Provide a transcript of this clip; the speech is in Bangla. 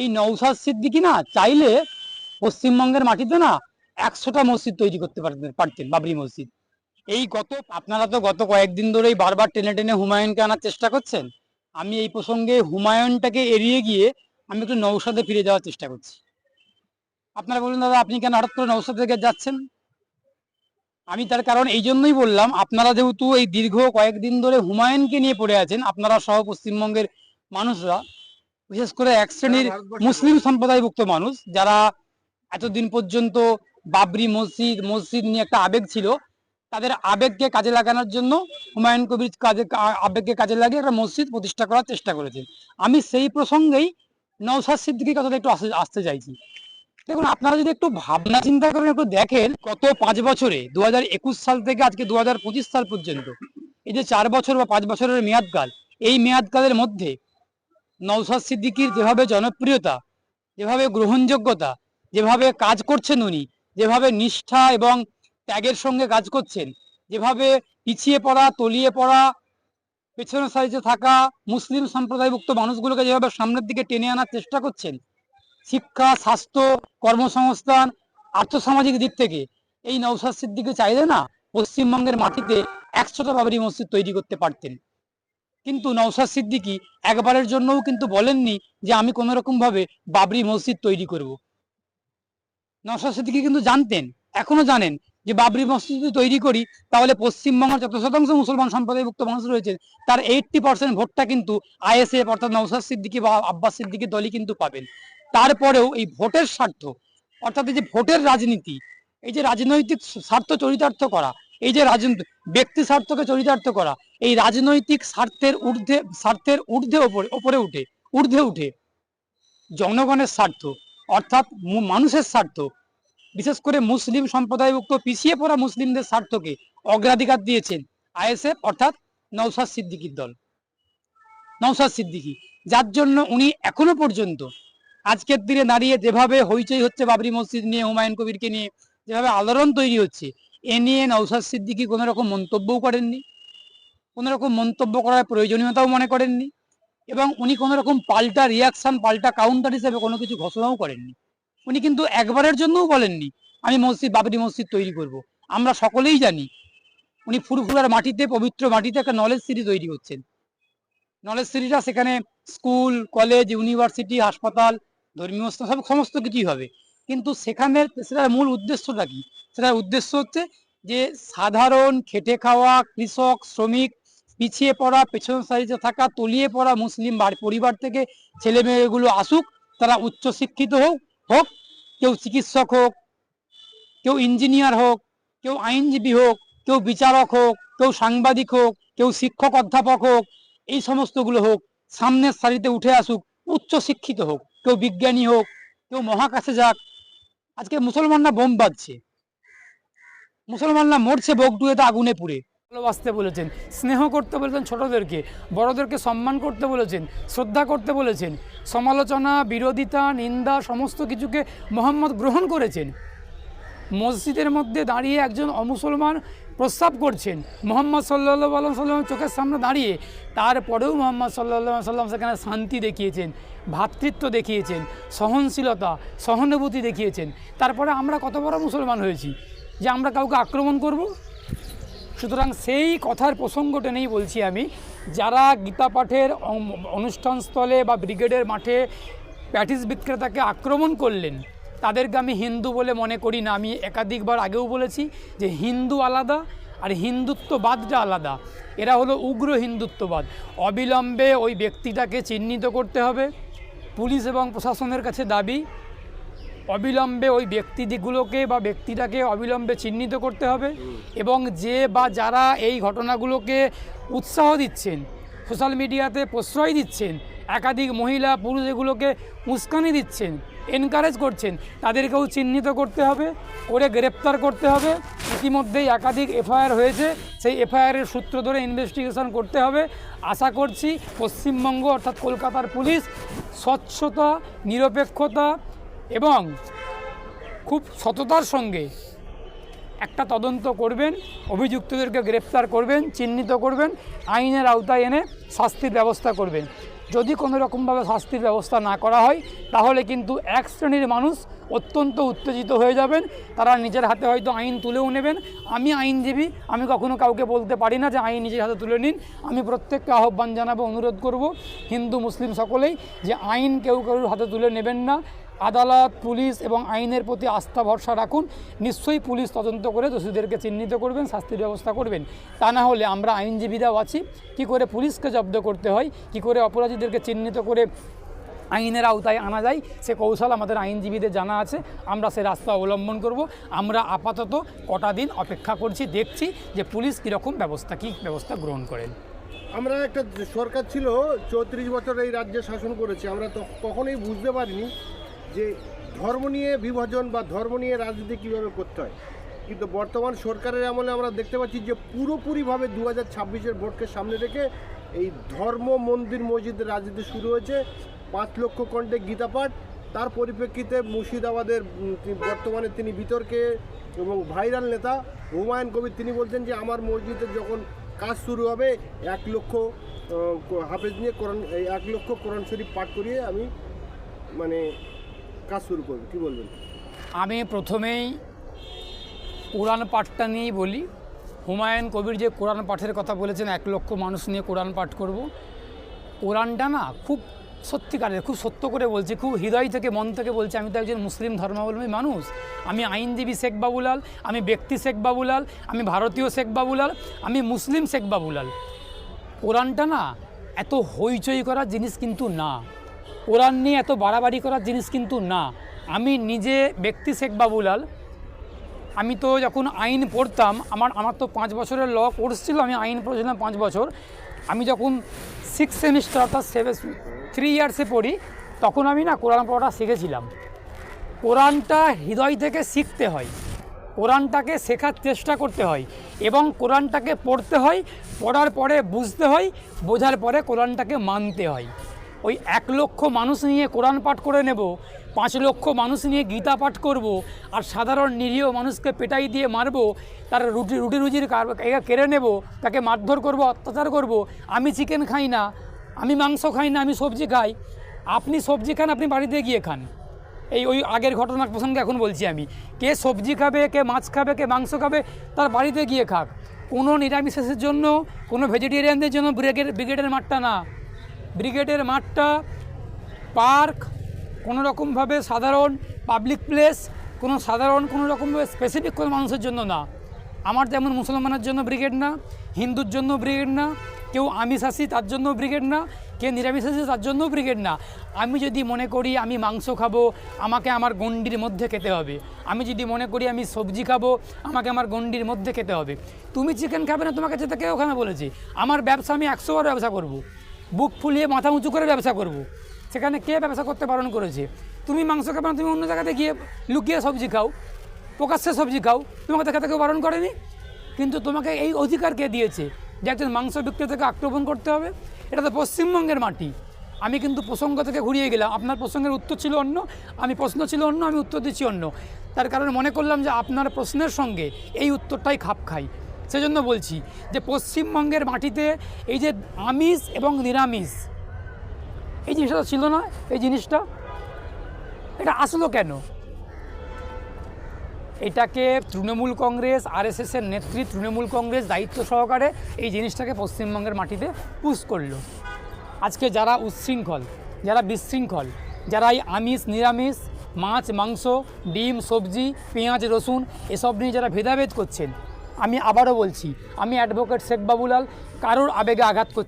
এই নৌসাদ সিদ্দিকি না চাইলে পশ্চিমবঙ্গের মাটিতে না একশোটা মসজিদ তৈরি করতে পারতেন পারতেন, বাবরি মসজিদ। এই গত, আপনারা তো গত কয়েকদিন ধরেই বারবার টেনে টেনে হুমায়ুনকে আনার চেষ্টা করছেন। আমি এই প্রসঙ্গে হুমায়ুনটাকে এড়িয়ে গিয়ে আমি একটু নৌসাদে ফিরে যাওয়ার চেষ্টা করছি। আপনারা বলুন দাদা, আপনি কেন হঠাৎ করে নৌসাদ থেকে যাচ্ছেন? আমি তার কারণ এই জন্যই বললাম, আপনারা যেহেতু এই দীর্ঘ কয়েকদিন ধরে হুমায়ুনকে নিয়ে পড়ে আছেন, আপনারা সহ পশ্চিমবঙ্গের মানুষরা বিশেষ করে এক শ্রেণির মুসলিম সম্প্রদায়ভুক্ত মানুষ যারা এতদিন পর্যন্ত বাবরি মসজিদ মসজিদ নিয়ে একটা আবেগ ছিল তাদের আবেগকে কাজে লাগানোর জন্য হুমায়ুন কবির কাজে আবেগকে কাজে লাগিয়ে একটা মসজিদ প্রতিষ্ঠা করার চেষ্টা করেছেন। আমি সেই প্রসঙ্গেই নৌসাদ সিদ্দিকির কথাটা একটু আসতে আসতে চাইছি। দেখুন আপনারা যদি একটু ভাবনা চিন্তা করেন একটু দেখেন গত পাঁচ বছরে দু হাজার একুশ সাল থেকে আজকে দুহাজার পঁচিশ সাল পর্যন্ত এই যে চার বছর বা পাঁচ বছরের মেয়াদকাল এই মেয়াদকালের মধ্যে নৌসাদ সিদ্দিকির যেভাবে জনপ্রিয়তা, যেভাবে গ্রহণযোগ্যতা, যেভাবে কাজ করছেন উনি, যেভাবে নিষ্ঠা এবং ত্যাগের সঙ্গে কাজ করছেন, যেভাবে পিছিয়ে পড়া, তলিয়ে পড়া, পেছনের সাইজে থাকা মুসলিম সম্প্রদায়ভুক্ত মানুষগুলোকে যেভাবে সামনের দিকে টেনে আনার চেষ্টা করছেন, শিক্ষা, স্বাস্থ্য, কর্মসংস্থান, আর্থসামাজিক দিক থেকে, এই নৌসাদ সিদ্দিকে চাইলে না পশ্চিমবঙ্গের মাটিতে একশোটা বাবরি মসজিদ তৈরি করতে পারতেন। কিন্তু নৌসাদ সিদ্দিকি একবারের জন্যও কিন্তু বলেননি যে আমি কোনো ভাবে বাবরি মসজিদ তৈরি করব। নৌসাদ সিদ্দিকি কিন্তু জানতেন, এখনও জানেন যে বাবরি মসজিদ যদি তৈরি করি, তাহলে পশ্চিমবঙ্গের যত শতাংশ মুসলমান সম্প্রদায়ভুক্ত মানুষ রয়েছে, তার এইটটি পার্সেন্ট ভোটটা কিন্তু আইএসএফ অর্থাৎ নৌসাদ সিদ্দিকি বা আব্বাস সিদ্দিকি দলই কিন্তু পাবেন। তারপরেও এই ভোটের স্বার্থ, অর্থাৎ এই যে ভোটের রাজনীতি, এই যে রাজনৈতিক স্বার্থ চরিতার্থ করা এই যে রাজনীতি ব্যক্তি স্বার্থকে চরিতার্থ করা, এই রাজনৈতিক স্বার্থের ঊর্ধ্বে স্বার্থের ঊর্ধ্বে ওপরে ওপরে উঠে, ঊর্ধ্বে উঠে, জনগণের স্বার্থ, অর্থাৎ মানুষের স্বার্থ, বিশেষ করে মুসলিম সম্প্রদায়ভুক্ত পিছিয়ে পড়া মুসলিমদের স্বার্থকে অগ্রাধিকার দিয়েছেন আইএসএফ, অর্থাৎ নৌসাদ সিদ্দিকির দল। নৌসাদ সিদ্দিকি, যার জন্য উনি এখনও পর্যন্ত আজকের দিনে দাঁড়িয়ে যেভাবে হইচই হচ্ছে বাবরি মসজিদ নিয়ে, হুমায়ুন কবিরকে নিয়ে, যেভাবে আলোড়ন তৈরি হচ্ছে এ নিয়ে নৌসাদ সিদ্দিকি কোনো রকম মন্তব্যও করেননি, কোনো রকম মন্তব্য করার প্রয়োজনীয়তাও মনে করেননি এবং উনি কোনো রকম পাল্টা রিয়াকশন পাল্টা কাউন্টার হিসেবে কোনো কিছু ঘোষণাও করেননি। উনি কিন্তু একবারের জন্যও বলেননি, আমি মসজিদ, বাবরি মসজিদ তৈরি করব। আমরা সকলেই জানি উনি ফুরফুরার মাটিতে, পবিত্র মাটিতে একটা নলেজ সিটি তৈরি হচ্ছেন নলেজ সিটিটা সেখানে স্কুল, কলেজ, ইউনিভার্সিটি, হাসপাতাল, ধর্মীয় সব সমস্ত কিছুই হবে। কিন্তু সেখানে সেটার মূল উদ্দেশ্যটা কি? সেটার উদ্দেশ্য হচ্ছে যে সাধারণ খেটে খাওয়া কৃষক, শ্রমিক, পিছিয়ে পড়া, পেছন সারিতে থাকা, তলিয়ে পড়া মুসলিম পরিবার থেকে ছেলে মেয়েগুলো আসুক, তারা উচ্চ শিক্ষিত হোক হোক, কেউ চিকিৎসক হোক, কেউ ইঞ্জিনিয়ার হোক, কেউ আইনজীবী হোক, কেউ বিচারক হোক, কেউ সাংবাদিক হোক, কেউ শিক্ষক অধ্যাপক হোক, এই সমস্তগুলো হোক, সামনের সারিতে উঠে আসুক উচ্চ শিক্ষিত হোক, কেউ বিজ্ঞানী হোক, কেউ মহাকাশে যাক আজকে মুসলমানরা বোম বাজছে। মুসলমানরা মরছে বগডুয়েতে আগুনে পুড়ে। ভালোবাসতে বলেছেন, স্নেহ করতে বলেছেন ছোটদেরকে, বড়দেরকে সম্মান করতে বলেছেন, শ্রদ্ধা করতে বলেছেন, সমালোচনা, বিরোধিতা, নিন্দা, সমস্ত কিছুকে মোহাম্মদ গ্রহণ করেছেন। মসজিদের মধ্যে দাঁড়িয়ে একজন অমুসলমান প্রস্তাব করছেন। মোহাম্মদ সাল্লাহ আল্লাহ সাল্লাম চোখের সামনে দাঁড়িয়ে তারপরেও মোহাম্মদ সাল্লাহ সাল্লাম সেখানে শান্তি দেখিয়েছেন ভ্রাতৃত্ব দেখিয়েছেন, সহনশীলতা, সহানুভূতি দেখিয়েছেন। তারপরে আমরা কত বড় মুসলমান হয়েছি যে আমরা কাউকে আক্রমণ করব? সুতরাং সেই কথার প্রসঙ্গটা নেই বলছি আমি, যারা গীতা পাঠের অনুষ্ঠানস্থলে বা ব্রিগেডের মাঠে প্যাটিস বিক্রেতাকে আক্রমণ করলেন তাদেরকে আমি হিন্দু বলে মনে করি না। আমি একাধিকবার আগেও বলেছি যে হিন্দু আলাদা আর হিন্দুত্ববাদটা আলাদা। এরা হলো উগ্র হিন্দুত্ববাদ। অবিলম্বে ওই ব্যক্তিটাকে চিহ্নিত করতে হবে। পুলিশ এবং প্রশাসনের কাছে দাবি, অবিলম্বে ওই ব্যক্তিগুলোকে বা ব্যক্তিটাকে অবিলম্বে চিহ্নিত করতে হবে এবং যে বা যারা এই ঘটনাগুলোকে উৎসাহ দিচ্ছেন, সোশ্যাল মিডিয়াতে প্রশ্রয় দিচ্ছেন, একাধিক মহিলা, পুরুষ এগুলোকে উস্কানি দিচ্ছেন এনকারেজ করছেন। তাদেরকেও চিহ্নিত করতে হবে, করে গ্রেপ্তার করতে হবে। ইতিমধ্যেই একাধিক এফআইআর হয়েছে, সেই এফআইআরের সূত্র ধরে ইনভেস্টিগেশন করতে হবে। আশা করছি পশ্চিমবঙ্গ অর্থাৎ কলকাতার পুলিশ স্বচ্ছতা, নিরপেক্ষতা এবং খুব সততার সঙ্গে একটা তদন্ত করবেন, অভিযুক্তদেরকে গ্রেপ্তার করবেন, চিহ্নিত করবেন, আইনের আওতায় এনে শাস্তির ব্যবস্থা করবেন। যদি কোনো রকমভাবে শাস্তির ব্যবস্থা না করা হয় তাহলে কিন্তু এক শ্রেণির মানুষ অত্যন্ত উত্তেজিত হয়ে যাবেন। তারা নিজের হাতে হয়তো আইন তুলেও নেবেন। আমি আইনজীবী, আমি কখনো কাউকে বলতে পারি না যে আইন নিজের হাতে তুলে নিন। আমি প্রত্যেককে আহ্বান জানাব, অনুরোধ করব হিন্দু, মুসলিম সকলেই যে আইন কেউ কারোর হাতে তুলে নেবেন না। আদালত, পুলিশ এবং আইনের প্রতি আস্থা, ভরসা রাখুন। নিশ্চয়ই পুলিশ তদন্ত করে দোষীদেরকে চিহ্নিত করবেন, শাস্তির ব্যবস্থা করবেন। তা না হলে আমরা আইনজীবীরাও আছি। কী করে পুলিশকে জব্দ করতে হয়? কী করে অপরাধীদেরকে চিহ্নিত করে আইনের আওতায় আনা যায়, সে কৌশল আমাদের আইনজীবীদের জানা আছে। আমরা সে রাস্তা অবলম্বন করব। আমরা আপাতত কটা দিন অপেক্ষা করছি, দেখছি যে পুলিশ কীরকম ব্যবস্থা, কী ব্যবস্থা গ্রহণ করেন। আমরা একটা সরকার ছিল, চৌত্রিশ বছর এই রাজ্যে শাসন করেছে। আমরা তো কখনোই বুঝতে পারিনি যে ধর্ম নিয়ে বিভাজন বা ধর্ম নিয়ে রাজনীতি কীভাবে করতে হয়। কিন্তু বর্তমান সরকারের আমলে আমরা দেখতে পাচ্ছি যে পুরোপুরিভাবে দু হাজার ছাব্বিশের ভোটকে সামনে রেখে এই ধর্ম মন্দির মসজিদের রাজনীতি শুরু হয়েছে। পাঁচ লক্ষ কণ্ঠে গীতাপাঠ। তার পরিপ্রেক্ষিতে মুর্শিদাবাদের বর্তমানে তিনি বিতর্কে এবং ভাইরাল নেতা। হুমায়ুন কবির, তিনি বলছেন যে, আমার মসজিদে যখন কাজ শুরু হবে, এক লক্ষ হাফেজ নিয়ে কোরআন এক লক্ষ কোরআন শরীফ পাঠ করিয়ে আমি মানে কাজ শুরু করব। কি বলবেন? আমি প্রথমেই কোরআন পাঠটা নিয়েই বলি। হুমায়ুন কবির যে কোরআন পাঠের কথা বলেছেন, এক লক্ষ মানুষ নিয়ে কোরআন পাঠ করব। কোরআনটা না, খুব সত্যিকারের, খুব সত্য করে বলছি, খুব হৃদয় থেকে, মন থেকে বলছি, আমি তো একজন মুসলিম ধর্মাবলম্বী মানুষ। আমি আইনজীবী শেখ বাবুলাল, আমি ব্যক্তি শেখ বাবুলাল, আমি ভারতীয় শেখ বাবুলাল, আমি মুসলিম শেখ বাবুলাল। কোরআনটা না, এত হইচই করার জিনিস কিন্তু না। কোরআন নিয়ে এত বাড়াবাড়ি করার জিনিস কিন্তু না। আমি নিজে ব্যক্তি শেখ বাবুলাল, আমি তো যখন আইন পড়তাম, আমার আমার তো পাঁচ বছরের ল কোর্স ছিল, আমি আইন পড়েছিলাম পাঁচ বছর। আমি যখন সিক্স সেমিস্টার অর্থাৎ সেভেন থ্রি ইয়ার্সে পড়ি, তখন আমি না কোরআন পড়াটা শিখেছিলাম। কোরআনটা হৃদয় থেকে শিখতে হয়। কোরআনটাকে শেখার চেষ্টা করতে হয় এবং কোরআনটাকে পড়তে হয়, পড়ার পরে বুঝতে হয়, বোঝার পরে কোরআনটাকে মানতে হয়। ওই এক লক্ষ মানুষ নিয়ে কোরআন পাঠ করে নেব, পাঁচ লক্ষ মানুষ নিয়ে গীতা পাঠ করব, আর সাধারণ নিরীহ মানুষকে পেটাই দিয়ে মারবো, তার রুটি রুটি, রুজির কেড়ে নেব, তাকে মারধর করব, অত্যাচার করব, আমি চিকেন খাই না আমি মাংস খাই না, আমি সবজি খাই। আপনি সবজি খান, আপনি বাড়িতে গিয়ে খান। এই ওই আগের ঘটনার প্রসঙ্গে এখন বলছি আমি। কে সবজি খাবে, কে মাছ খাবে, কে মাংস খাবে, তার বাড়িতে গিয়ে খাক। কোনো নিরামিষের জন্য, কোনো ভেজিটেরিয়ানদের জন্য ব্রিগেড ব্রিগেডের মাঠটা না। ব্রিগেডের মাঠটা পার্ক, কোনো রকমভাবে সাধারণ পাবলিক প্লেস, কোনো সাধারণ, কোনো রকমভাবে স্পেসিফিক কোনো মানুষের জন্য না। আমার যেমন মুসলমানের জন্য ব্রিগেড না হিন্দুর জন্য ব্রিগেড না, কেউ আমিষাসী তার জন্য ব্রিগেড না কে নিরামিষাসী তার জন্য ব্রিগেড না। আমি যদি মনে করি আমি মাংস খাব, আমাকে আমার গণ্ডির মধ্যে খেতে হবে। আমি যদি মনে করি আমি সবজি খাব, আমাকে আমার গণ্ডির মধ্যে খেতে হবে। তুমি চিকেন খাবে না তোমাকে যেতে কেউ ওখানে বলেছি? আমার ব্যবসা আমি একশো বার ব্যবসা করব। বুক ফুলিয়ে মাথা উঁচু করে ব্যবসা করব। সেখানে কে ব্যবসা করতে বারণ করেছে? তুমি মাংস খাবে না, তুমি অন্য জায়গাতে গিয়ে লুকিয়ে সবজি খাও। প্রকাশ্যে সবজি খাও। তোমাকে তো খেতে কেউ বারণ করেনি? কিন্তু তোমাকে এই অধিকার কে দিয়েছে? যে একজন মাংস বিক্রেতাকে আক্রমণ করতে হবে? এটা তো পশ্চিমবঙ্গের মাটি। আমি কিন্তু প্রসঙ্গ থেকে ঘুরিয়ে গেলাম। আপনার প্রসঙ্গের উত্তর ছিল অন্য, আমি প্রশ্ন ছিল অন্য, আমি উত্তর দিচ্ছি অন্য। তার কারণে মনে করলাম যে আপনার প্রশ্নের সঙ্গে এই উত্তরটাই খাপ খাই। সেজন্য বলছি যে পশ্চিমবঙ্গের মাটিতে এই যে আমিষ এবং নিরামিষ, এই জিনিসটা ছিল না? এই জিনিসটা? এটা আসলো কেন? এটাকে তৃণমূল কংগ্রেস আরএসএসের নেত্রী, তৃণমূল কংগ্রেস দায়িত্ব সহকারে এই জিনিসটাকে পশ্চিমবঙ্গের মাটিতে পুশ করল। আজকে যারা উচ্ছৃঙ্খল, যারা বিশৃঙ্খল, যারা এই আমিষ, নিরামিষ, মাছ, মাংস, ডিম, সবজি, পেঁয়াজ, রসুন এসব নিয়ে যারা ভেদাভেদ করছেন, আমি আবারও বলছি, আমি অ্যাডভোকেট শেখ বাবুলাল, কারোর আবেগে আঘাত করছি